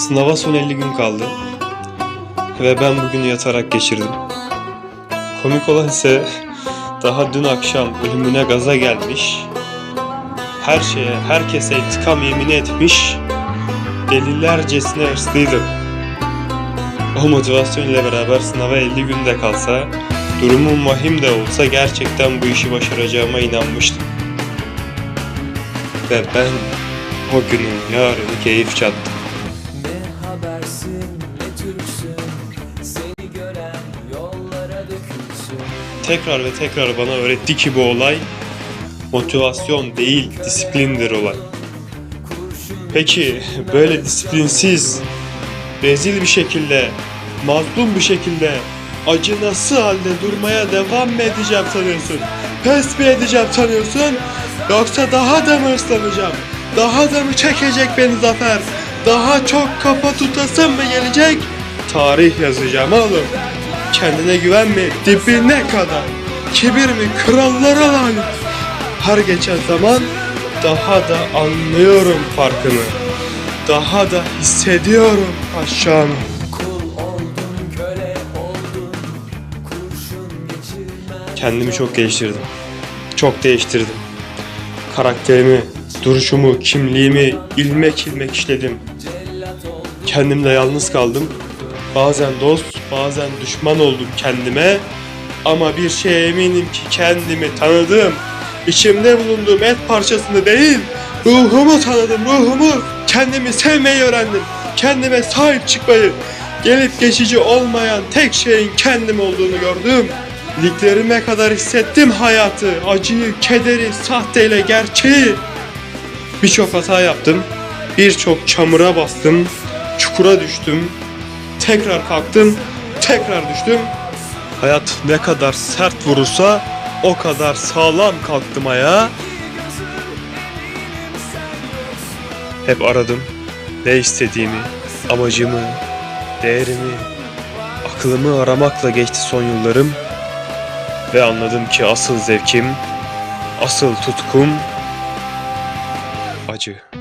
Sınava son 50 gün kaldı. Ve ben bugünü yatarak geçirdim. Komik olan ise daha dün akşam ölümüne gaza gelmiş. Her şeye, herkese intikam yemini etmiş. Delilercesine hırslıydım. O motivasyon ile beraber sınava 50 günde kalsa, durumum vahim de olsa gerçekten bu işi başaracağıma inanmıştım. Ve ben o günün yarını keyif çattım. Habersin ne Türksün Seni gören yollara dökülsün Tekrar ve tekrar bana öğretti ki bu olay motivasyon değil disiplindir olay. Peki böyle disiplinsiz, rezil bir şekilde, mazlum bir şekilde acınası halde durmaya devam mı edeceğim sanıyorsun? Pes mi edeceğim sanıyorsun? Yoksa daha da mı hırslanacağım? Daha da mı çekecek beni zafer? Daha çok kafa tutasım mı gelecek? Tarih yazacağım oğlum. Kendine güvenme dibine kadar. Kibir mi krallara lanet. Her geçen zaman daha da anlıyorum farkını. Daha da hissediyorum geçirmez Kendimi çok geliştirdim. Çok değiştirdim. Karakterimi, duruşumu, kimliğimi ilmek ilmek işledim. Kendimle yalnız kaldım. Bazen dost, bazen düşman oldum kendime. Ama bir şeye eminim ki kendimi tanıdım. İçimde bulunduğum et parçasını değil, ruhumu tanıdım, ruhumu. Kendimi sevmeyi öğrendim. Kendime sahip çıkmayı, gelip geçici olmayan tek şeyin kendim olduğunu gördüm. Liglerime kadar hissettim hayatı, acıyı, kederi, sahteyle gerçeği. Birçok hata yaptım. Birçok çamura bastım. Çukura düştüm. Tekrar kalktım. Tekrar düştüm. Hayat ne kadar sert vurursa o kadar sağlam kalktım ayağa. Hep aradım. Ne istediğimi, amacımı, değerimi, aklımı aramakla geçti son yıllarım. Ve anladım ki asıl zevkim, asıl tutkum acı.